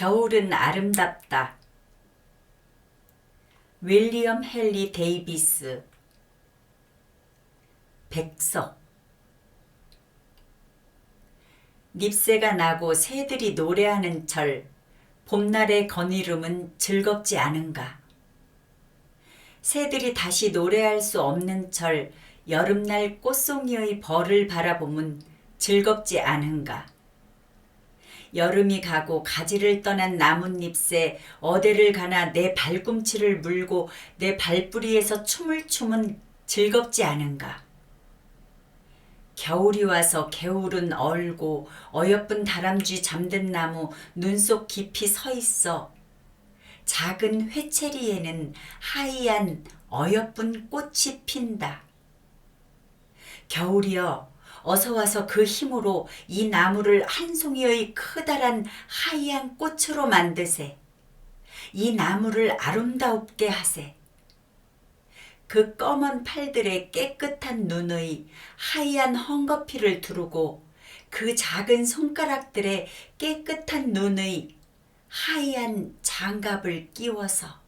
겨울은 아름답다. 윌리엄 헨리 데이비스. 백석. 잎새가 나고 새들이 노래하는 철 봄날의 거니름은 즐겁지 않은가? 새들이 다시 노래할 수 없는 철 여름날 꽃송이의 벌을 바라보면 즐겁지 않은가 여름이 가고 가지를 떠난 나뭇잎새 어디를 가나 내 발꿈치를 물고 내 발뿌리에서 춤을 추면 즐겁지 않은가. 겨울이 와서 개울은 얼고 어여쁜 다람쥐 잠든 나무 눈속 깊이 서 있어. 작은 회체리에는 하얀 어여쁜 꽃이 핀다. 겨울이여 어서 와서 그 힘으로 이 나무를 한 송이의 커다란 하얀 꽃으로 만드세. 이 나무를 아름다웁게 하세. 그 검은 팔들의 깨끗한 눈의 하얀 헝겊피를 두르고 그 작은 손가락들의 깨끗한 눈의 하얀 장갑을 끼워서